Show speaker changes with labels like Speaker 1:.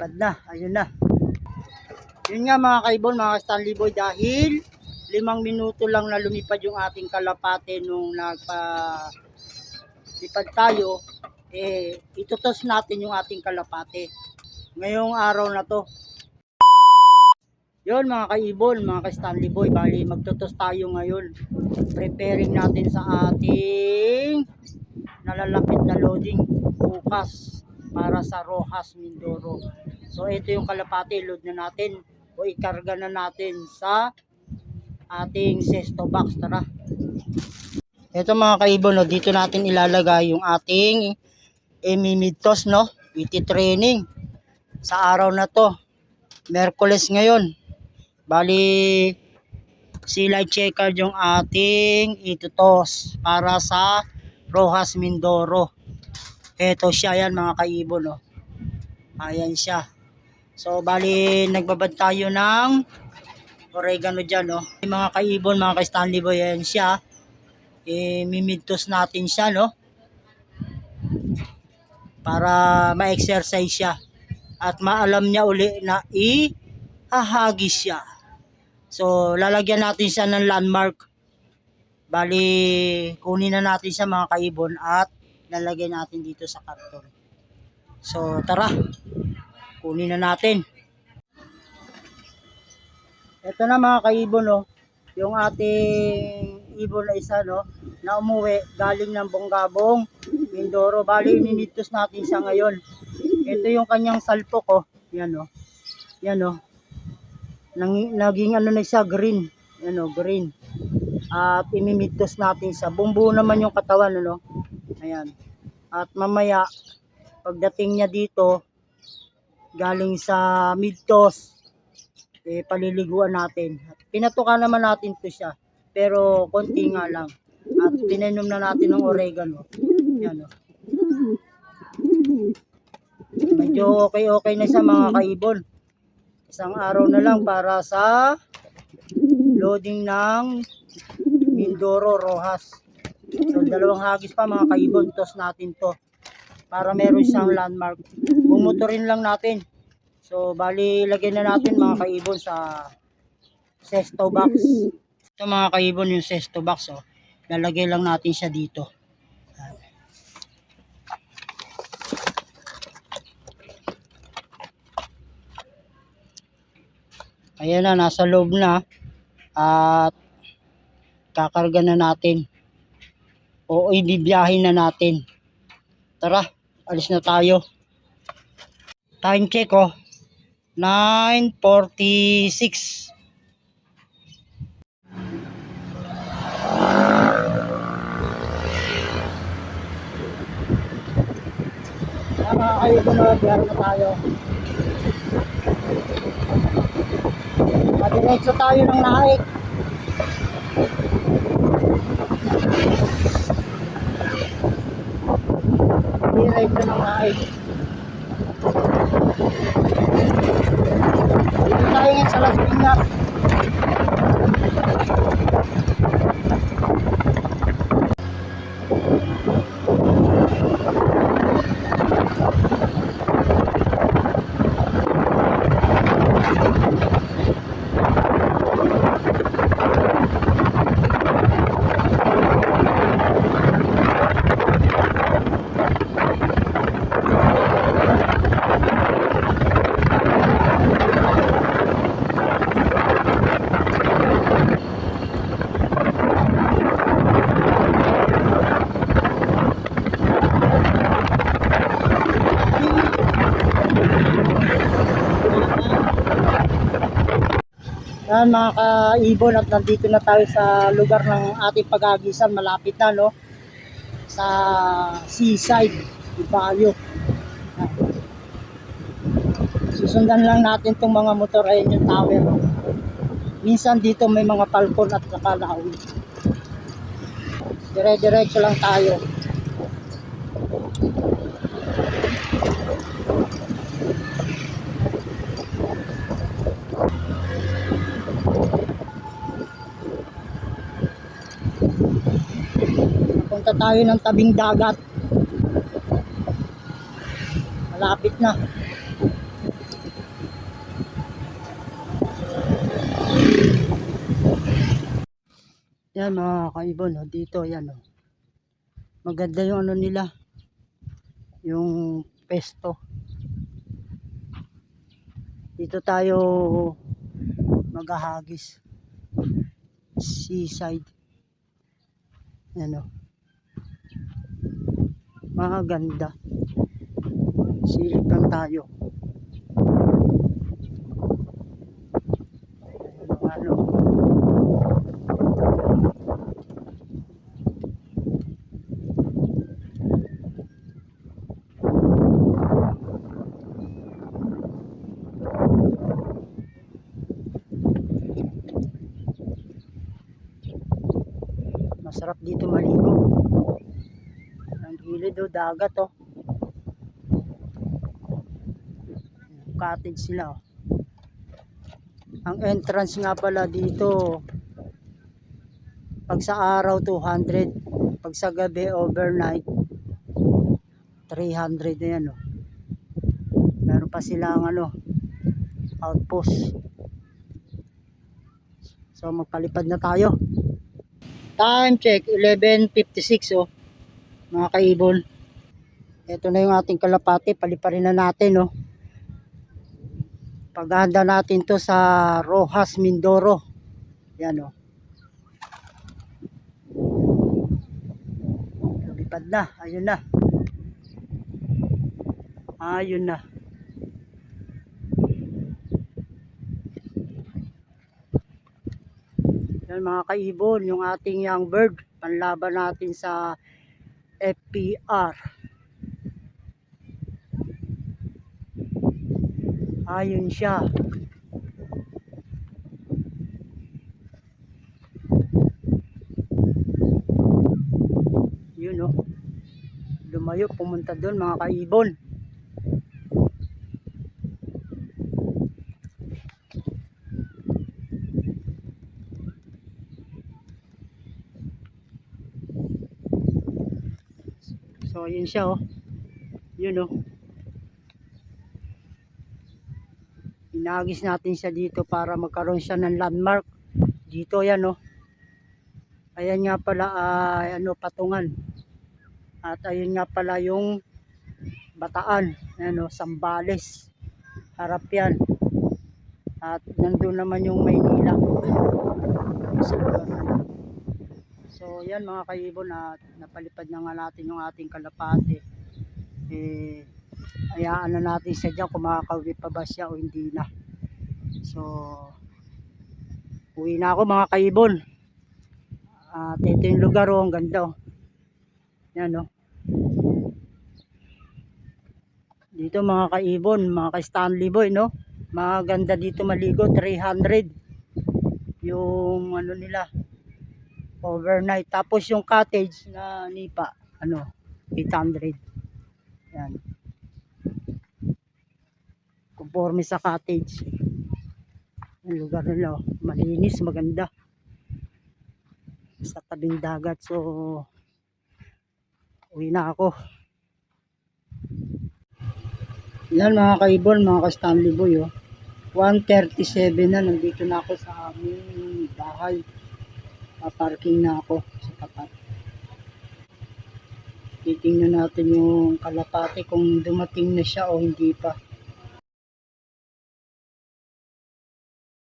Speaker 1: Lipad na. Ayun na. Yun nga mga kaibon, mga Stanley Boy, dahil limang minuto lang na lumipad yung ating kalapate nung nagpa lipad tayo, eh, itutos natin yung ating kalapate. Ngayong araw na to. Yun mga kaibon, mga ka-Stanley Boy, bali magtutos tayo ngayon. Preparing natin sa ating nalalapit na loading bukas para sa Rojas Mindoro. So ito yung kalapate, load na natin o ikarga na natin sa ating sesto box. Tara. Ito mga kaibon, no, dito natin ilalagay yung ating emimidtos, no? PT training sa araw na to. Merkules ngayon. Bali, si light checker yung ating itutos para sa Rojas Mindoro. Ito siya yan mga kaibon, no? Ayan siya. So, bali, nagbabad tayo ng oregano dyan? Yung mga kaibon, mga ka-Stanley Boy, ayan siya. Eh, mimidtos natin siya, no? Para ma-exercise siya. At maalam niya uli na i-hahagis siya. So, lalagyan natin siya ng landmark. Bali, kunin na natin siya mga kaibon at lalagyan natin dito sa karton. So, tara. Kunin na natin. Ito na mga kaibon, no. Yung ating ibon na isa, no, na umuwi galing ng Bonggabong, Mindoro. Bali, ininitos natin siya ngayon. Ito yung kanyang salpok, oh. Yan, oh. Yan, oh. Nang, naging ano na siya, green. Yan, oh, green. At imimitos natin siya. Bumbu naman yung katawan, ano. Ayan. At mamaya, pagdating niya dito, galing sa midtos, eh, paliliguan natin. Pinatuka naman natin to siya. Pero konti nga lang. At pinainom na natin ng oregano. Yan o. Medyo okay-okay na siya mga kaibon. Isang araw na lang para sa loading ng Mindoro Rojas. So, dalawang hagis pa mga kaibon. Tos natin to. Para meron siyang landmark. Bumuturin lang natin. So, bali, lagyan na natin mga kaibon sa sesto box. Ito mga kaibon yung sesto box. Oh. Lalagay lang natin siya dito. Ayan na, nasa loob na. At kakarga na natin. O ibibiyahin na natin. Tara, alis na tayo. Time check oh. 9.46. Kaya mga kayo na biyar na tayo. Madiretso tayo ng naik. Bye. Yan mga ka-ibon at nandito na tayo sa lugar ng ating pag-agisan. Malapit na no. Sa seaside. Ibayo. Susundan lang natin tong mga motor. Ayun yung tower. Minsan dito may mga palkon at nakalawi. Dire-diretso lang tayo. Punta tayo ng tabing dagat. Malapit na. Yan mga kaibon, oh. dito yan. Oh. Maganda yung ano nila. Yung pesto. Dito tayo maghahagis. Seaside. Ano. Maganda. Silip lang tayo. Ano. Masarap dito maligo. Ang gilid oh, dagat oh. Cottage sila oh. Ang entrance nga pala dito pag sa araw 200, pag sa gabi overnight 300 na yan oh. Meron pa silang ano outpost. So magpalipad na tayo. Time check, 11.56 oh. Mga kaibon. Ito na yung ating kalapate, paliparin na natin oh. Paghahanda natin to sa Rojas Mindoro. Yan oh. Lumipad na, ayun na. Ayun na. Yan mga kaibon, yung ating young bird, panlaban natin sa FPR. Ayun siya. Yun oh. Lumayo, pumunta doon mga kaibon. So, yun siya, oh. Yun, oh. Inagis natin siya dito para magkaroon siya ng landmark. Dito, yan, oh. Ayan nga pala, ah, ano, patungan. At ayun nga pala yung bataan. Ayan, oh, Sambales. Harap yan. At nandun naman yung Maynila. Sa yan. So yan mga kaibon at napalipad na nga natin yung ating kalapate. Eh, ayaan na natin siya dyan kung makakauwi pa ba siya o hindi na. So, uwi na ako mga kaibon. At ito yung lugar oh, ang ganda oh. Yan oh. Dito mga kaibon, mga ka-Stanley boy no. Maganda dito maligo, 300. Yung ano nila, overnight. Tapos yung cottage na nipa, ano, 800. Yan. Conforme sa cottage. Yung lugar nila, oh, malinis, maganda. Sa tabing dagat. So, uwi na ako. Yan mga kaibon, mga ka-Stanley Boy. Oh. 1.37 na, nandito na ako sa aming bahay parking na ako sa tapat. Titingnan natin yung kalapate kung dumating na siya o hindi pa.